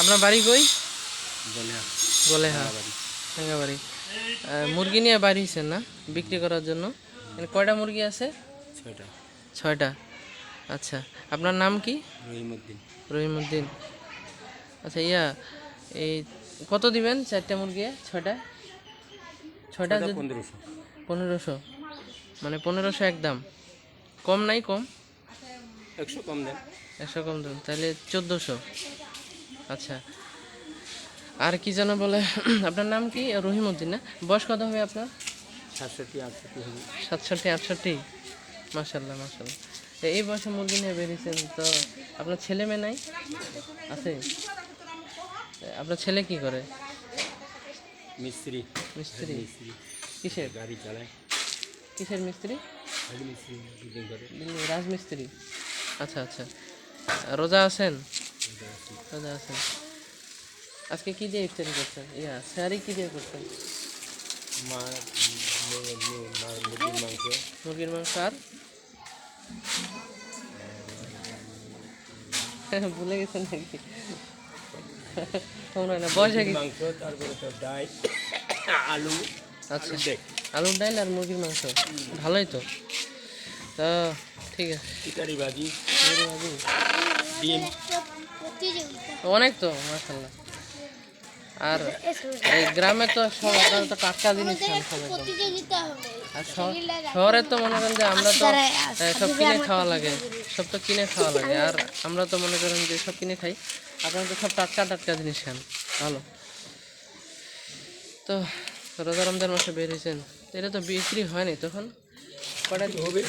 আপনার বাড়ি কই? বলে হ্যাঁ বাড়ি মুরগি নিয়ে বাড়ি হয়েছেন না বিক্রি করার জন্য? কয়টা মুরগি আছে? ছয়টা। ছয়টা। আচ্ছা আপনার নাম কি? রহিমুদ্দিন রহিমউদ্দিন। আচ্ছা ইয়া এই কত দিবেন চারটে মুরগি? ছয়টা? ছয়টা পনেরোশো। পনেরোশো। মানে পনেরোশো একদম কম নাই কম? একশো কম দেন। একশো কম দেন তাহলে চোদ্দোশো। আচ্ছা। আর কি যেন বলে আপনার নাম কি? রহিমউদ্দিন না? বয়স কত হবে আপনার? সাতষট্টি আটষট্টি হবে। সাতষট্টি আটষট্টি? মাসাল্লাহ মাসাল্লাহ এই বয়সে মুরগি নিয়ে বেরিয়েছেন তো আপনার ছেলে মেয়ে নাই? আছে? আপনার ছেলে কি করে? মিস্ত্রি। মিস্ত্রি। মিস্ত্রি। কিসের? গাড়ি চালায়। কিসের মিস্ত্রি? বিল্ডিং করে। রাজমিস্ত্রি। আচ্ছা আচ্ছা। রোজা আছেন? রোজা আছেন আজকে কি দিয়ে ইফতারি করছেন? ইয়া স্যারি কি দিয়ে করছেন? মুরগির মাংস। আর? ভুলে গেছেন নাকি? মনে না গেছে। মাংস তারপরে তো ডাল আলু আচ্ছা। আলুর ডাল আর মুরগির মাংস? ভালোই তো। তা ঠিক আছে। ভাজি। মুরগি ভাজি। ডিম। অনেক তো মাসাল্লাহ আর এই গ্রামে তো সব আপনারা তো টাটকা জিনিস আর শহরে তো মনে করেন যে আমরা তো সব কিনে খাওয়া লাগে সব তো কিনে খাওয়া লাগে। আর আমরা তো মনে করেন যে সব কিনে খাই আপনারা তো সব টাটকা টাটকা জিনিস খান ভালো। তো রোজা রমজান মাসে বের হয়েছেন এটা তো বিক্রি হয়নি তখন? কটা হবে।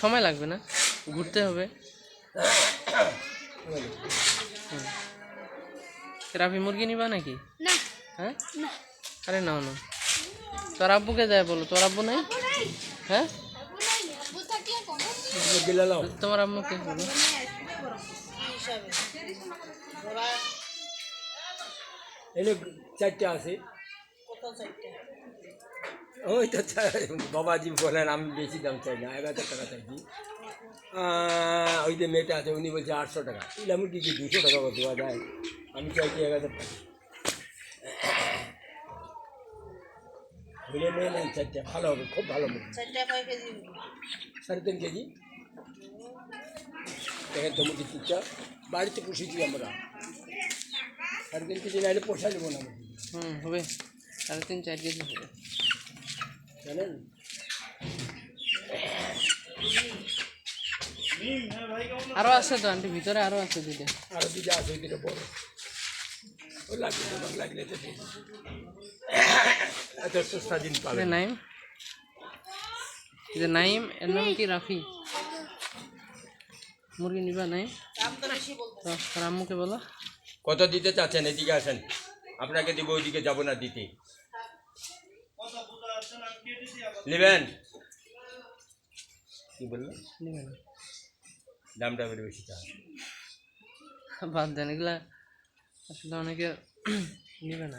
সময় লাগবে না? ঘুরতে হবে হুম। রাফি মুরগি নিবা নাকি না হ্যাঁ আরে নাও না তোর আব্বুকে যায় বলো তোর আব্বু নাই হ্যাঁ মুরগি লাও তোমার আম্মুকে বলো এনে চারটে আছে ওই তো চা- বাবাজি বলেন আমি বেশি দাম চাই না এক হাজার টাকা চাইছি আহ, ওই যে মেয়েটা আছে উনি বলছে আটশো টাকা। ইলাম কি কি দুশো টাকা করে দেওয়া যায়? আমি চাইছি এক হাজার টাকা নিয়ে নেন চারটে ভালো হবে খুব ভালো হবে। সাড়ে তিন কেজি। দেখেন তো মুরগি চুপচাপ বাড়িতে পুষেছি আমরা। সাড়ে তিন কেজি নাইলে পোষা নেব না। হুম হবে। সাড়ে তিন চার কেজি হবে। জানেন? আরও আছে তো আন্টি ভিতরে আরও আছে দুইটা। আরও দুইটা আছে ওই দুটো বড়। নাইম। যে নাইম এর নাম কি? রাফি। মুরগি নিবা নাইম? আম্মুকে বলো। কত দিতে চাচ্ছেন? এদিকে আসেন। আপনাকে দিব ওইদিকে যাব না দিতে। নেবেন? কি বললেন? নিবে না। দামটা বেড়ে বেশি চান বাদ দেন এগুলা আসলে অনেকে নেবে না।